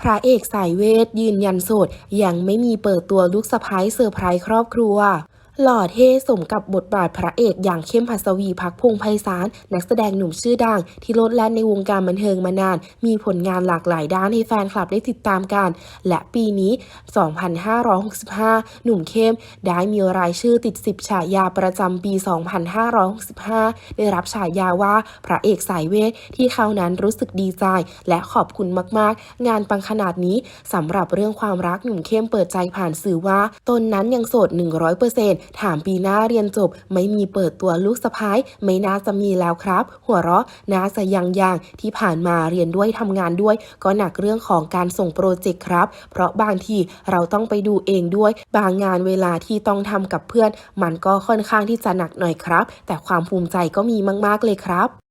พระเอกสายเวทยืนยันโสดยังไม่มีเปิดตัวลูกสะพ้ายเซอร์ไพรส์ครอบครัว หล่อเท่สมกับบทบาทพระเอกอย่างเข้มหัสวีพักพงษ์ไพศาลนักแสดงหนุ่มชื่อดัง ที่โลดแล่นในวงการบันเทิงมานาน มีผลงานหลากหลายด้านให้แฟนคลับได้ติดตามกัน และปีนี้ 2565 หนุ่มเข้มได้มีรายชื่อติด 10 ฉายาประจำปี 2565 ได้รับฉายาว่าพระเอกสายเวทที่เขานั้นรู้สึกดีใจ และขอบคุณมากๆ งานปังขนาดนี้สำหรับเรื่องความรักหนุ่มเข้มเปิดใจผ่านสื่อว่า ตนนั้นยังโสด 100%ถามปีหน้าเรียนจบ ไม่มีเปิดตัวลูกสะพ้ายไม่น่าจะมีแล้วครับ หัวเราะน่าจะยังยังที่ผ่านมาเรียนด้วยทำงานด้วย ก็หนักเรื่องของการส่งโปรเจกต์ครับ เพราะบางทีเราต้องไปดูเองด้วย บางงานเวลาที่ต้องทำกับเพื่อน มันก็ค่อนข้างที่จะหนักหน่อยครับ แต่ความภูมิใจก็มีมาก ๆ เลยครับ